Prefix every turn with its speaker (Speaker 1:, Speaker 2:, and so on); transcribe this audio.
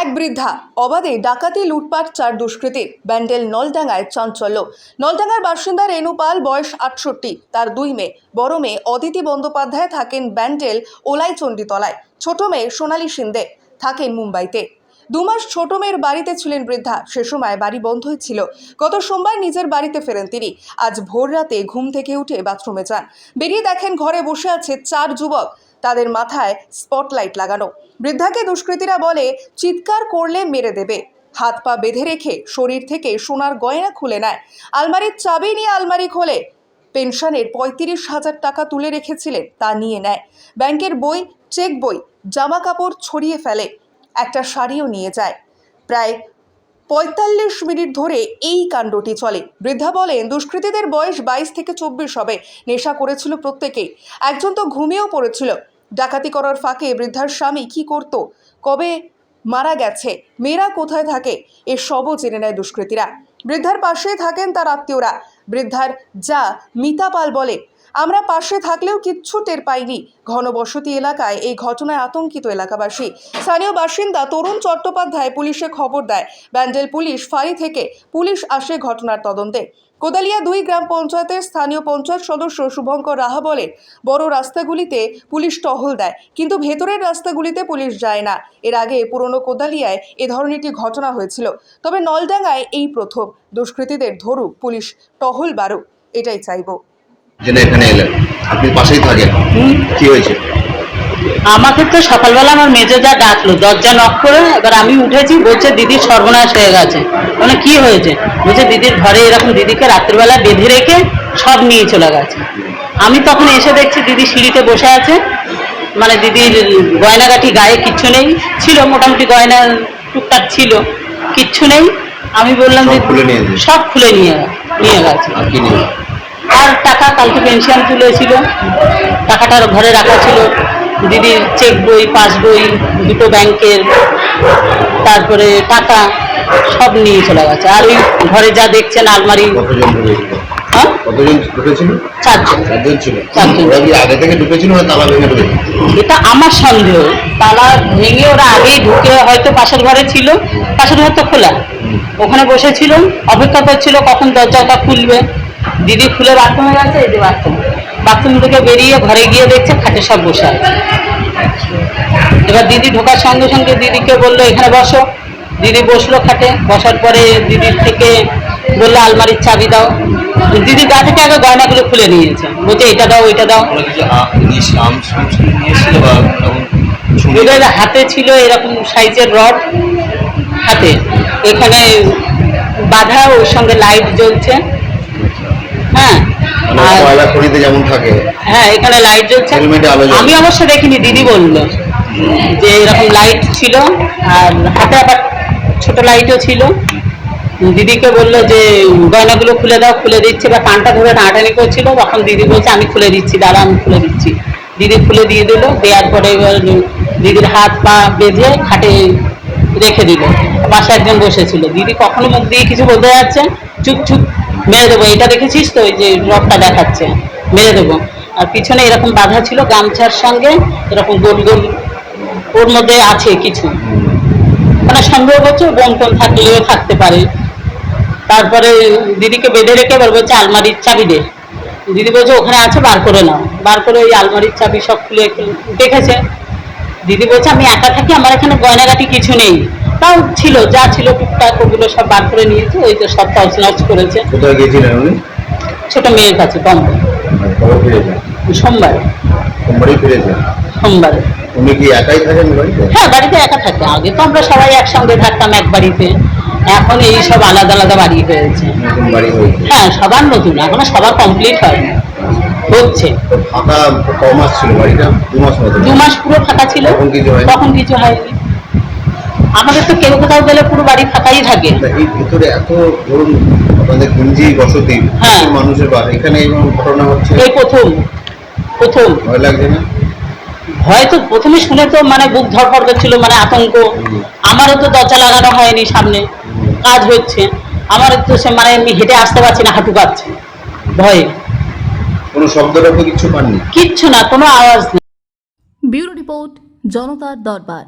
Speaker 1: এক বৃদ্ধা অবাধে ডাকাতি, লুটপাট চার দুষ্কৃতীর। ব্যান্ডেল নলডাঙ্গায় চাঞ্চল্য। নলডাঙ্গার বাসিন্দা রেণু পাল, বয়স আটষট্টি, তার দুই মেয়ে। বড় মেয়ে অদিতি বন্দ্যোপাধ্যায় থাকেন ব্যান্ডেল ওলাইচণ্ডীতলায়। ছোট মেয়ে সোনালী সিন্দে থাকেন মুম্বাইতে। দু মাস ছোট মেয়ের বাড়িতে ছিলেন বৃদ্ধা। সে সময় বাড়ি বন্ধই ছিল। গত সোমবার নিজের বাড়িতে ফেরেন তিনি। আজ ভোর রাতে ঘুম থেকে উঠে বাথরুমে যান। বেরিয়ে দেখেন ঘরে বসে আছে চার যুবক। তাদের মাথায় স্পটলাইট লাগানো। বৃদ্ধাকে দুষ্কৃতীরা বলে, চিৎকার করলে মেরে দেবে। হাত পা বেঁধে রেখে শরীর থেকে সোনার গয়না খুলে নেয়। আলমারির চাবি নিয়ে আলমারি খোলে। পেনশনের পঁয়ত্রিশ হাজার টাকা তুলে রেখেছিলেন, তা নিয়ে নেয়। ব্যাংকের বই, চেক বই, জামা কাপড় ছড়িয়ে ফেলে। একটা শাড়িও নিয়ে যায়। প্রায় পঁয়তাল্লিশ মিনিট ধরে এই কাণ্ডটি চলে। বৃদ্ধা বলেন, দুষ্কৃতীদের বয়স বাইশ থেকে চব্বিশ হবে। নেশা করেছিল প্রত্যেকেই। একজন তো ঘুমিয়েও পড়েছিল। ডাকাতি করার ফাঁকে বৃদ্ধার স্বামী কি করত? কবে মারা গেছে? মেয়েরা কোথায় থাকে? এ সবও জেনে নেয় দুষ্কৃতীরা। বৃদ্ধার পাশে থাকেন তার আত্মীয়রা। বৃদ্ধার যা মিতা পাল বলে আমরা পাশে থাকলেও কিচ্ছু টের পাইনি। ঘনবসতি এলাকায় এই ঘটনায় আতঙ্কিত এলাকাবাসী। স্থানীয় বাসিন্দা তরুণ চট্টোপাধ্যায় পুলিশে খবর দেয়। ব্যান্ডেল পুলিশ ফাঁড়ি থেকে পুলিশ আসে ঘটনার তদন্তে। কোদালিয়া দুই গ্রাম পঞ্চায়েতের স্থানীয় পঞ্চায়েত সদস্য শুভঙ্কর রাহা বলেন, বড় রাস্তাগুলিতে পুলিশ টহল দেয়, কিন্তু ভেতরের রাস্তাগুলিতে পুলিশ যায় না। এর আগে পুরনো কোদালিয়ায় এ ধরনের একটি ঘটনা হয়েছিল। তবে নলডাঙ্গায় এই প্রথম। দুষ্কৃতীদের ধরুক, পুলিশ টহল বাড়ুক, এটাই চাইব।
Speaker 2: যেন এখানে এলেন। আপনি পাশেই থাকেন। কি হয়েছে?
Speaker 3: আমাকে তো সকালবেলা আমার মেজো যা ডাকলো দরজা নক করে এবার আমি উঠেছি বলছে দিদির সর্বনাশ হয়ে গেছে। মানে কি হয়েছে? বলছে দিদির ঘরে এরকম দিদিকে রাত্রিবেলা বেঁধে রেখে সব নিয়ে চলে গেছে। আমি তখন এসে দেখছি দিদি সিঁড়িতে বসে আছে। মানে দিদির গয়নাগাটি গায়ে কিচ্ছু নেই। ছিল মোটামুটি গয়না টুকটাক ছিল কিচ্ছু নেই। আমি বললাম যে
Speaker 2: খুলে নিয়ে
Speaker 3: সব খুলে নিয়ে নিয়ে গেছে?
Speaker 2: আর
Speaker 3: টাকা কালকে পেনশন তুলেছিল টাকাটার ঘরে রাখা ছিল। দিদির চেক বই পাস বই দুটো ব্যাংকের তারপরে টাকা সব নিয়ে চলে গেছে। আর ওই ঘরে যা দেখছেন আলমারি হ্যাঁ? এটা আমার সন্দেহ। তালা ভেঙে ওরা আগেই ঢুকে হয়তো পাশের ঘরে ছিল। পাশের ঘর তো খোলা। ওখানে বসেছিল অপেক্ষা করছিল কখন দরজাটা খুলবে। দিদি খুলে বাথরুমে গেছে এই যে বাথরুম বাথরুম থেকে বেরিয়ে ঘরে গিয়ে দেখছে খাটে সব বসে এবার দিদি ঢোকার সঙ্গে সঙ্গে দিদিকে বলল এখানে বসো। দিদি বসল খাটে। বসার পরে দিদির থেকে বলল আলমারির চাবি দাও। দিদি গা থেকে আগে গয়নাগুলো খুলে নিয়েছে। বলছে এটা দাও ওইটা দাও। হাতে ছিল এরকম সাইজের রড হাতে। এখানে বাধা ওর সঙ্গে লাইট জ্বলছে। হ্যাঁ।
Speaker 2: মানে কয়লা খনিতে যেমন থাকে।
Speaker 3: হ্যাঁ এখানে লাইট জ্বলছে। আমি অবশ্য দেখিনি দিদি বলল যে এরকম লাইট ছিল। আর হাতে আবার ছোট লাইটও ছিল। দিদিকে বলল যে গয়নাগুলো খুলে দাও খুলে দিচ্ছে। বা কানটা ধরে টানাটানি করছিল। তখন দিদি বলছে আমি খুলে দিচ্ছি দাঁড়া আমি খুলে দিচ্ছি। দিদি খুলে দিয়ে দিল দেওয়ার পরে এবার দিদির হাত পা বেঁধে খাটে রেখে দিল। পাশে একজন বসেছিল। দিদি কখনো মুখ দিয়ে কিছু বলতে যাচ্ছে? চুপ চুপ। মেরে দেবো, এটা দেখেছিস তো? ওই যে রথটা দেখাচ্ছে। মেরে দেবো। আর পিছনে এরকম বাঁধা ছিল গামছার সঙ্গে, এরকম গোল গোল, ওর মধ্যে আছে কিছু। মানে সন্দেহ করছে টোম থাকলেও থাকতে পারে। তারপরে দিদিকে বেঁধে রেখে এবার বলছে, আলমারির চাবি দে। দিদি বলছে, ওখানে আছে, বার করে নাও। বার করে ওই আলমারির চাবি সব খুলে দেখেছে। দিদি বলছে, আমি একা থাকি, আমার এখানে গয়নাগাটি কিছু নেই। তাও ছিল যা ছিল টুকটাক ওগুলো সব বার করে নিয়েছে ওই তো সব তছ নছ করেছে।
Speaker 2: কোথায় গেছিলেন উনি?
Speaker 3: ছোট মেয়ের কাছে বম্বে সোমবার।
Speaker 2: সোমবারই ফিরেছেন?
Speaker 3: সোমবারে।
Speaker 2: উনি কি একাই থাকেন বাড়িতে?
Speaker 3: হ্যাঁ বাড়িতে একা থাকে। আগে তো আমরা সবাই একসঙ্গে থাকতাম এক বাড়িতে। এখন এই সব আলাদা আলাদা বাড়ি হয়েছে। হ্যাঁ সবার নতুন। এখনও সবার কমপ্লিট হয়নি। হচ্ছে।
Speaker 2: ফাঁকা ক মাস ছিল বাড়িটা? দু মাস মতো।
Speaker 3: দু মাস পুরো ফাঁকা ছিল।
Speaker 2: তখন কিছু হয়নি?
Speaker 3: আমাদের তো কেউ কোথাও গেলে পুরো বাড়ি ফাঁকাই থাকে।
Speaker 2: এই ভিতরে এত ধরুন আপনাদের গঞ্জি বসতি
Speaker 3: হ্যাঁ।
Speaker 2: মানুষের বাস এখানে এরকম ঘটনা হচ্ছে।
Speaker 3: এই প্রথম প্রথম।
Speaker 2: ভয় লাগছে না?
Speaker 3: ভয় তো প্রথমে শুনে তো মানে বুক ধরফর করছিল মানে আতঙ্ক। আমারও তো দরজা লাগানো হয়নি সামনে কাজ হচ্ছে। আমার তো সে মানে এমনি হেঁটে আসতে পারছি না হাঁটু কাঁপছে ভয়ে।
Speaker 2: কোনো শব্দরব্দ কিছু পাননি?
Speaker 3: কিচ্ছু না কোনো আওয়াজ নেই।
Speaker 4: ব্যুরো রিপোর্ট জনতার দরবার।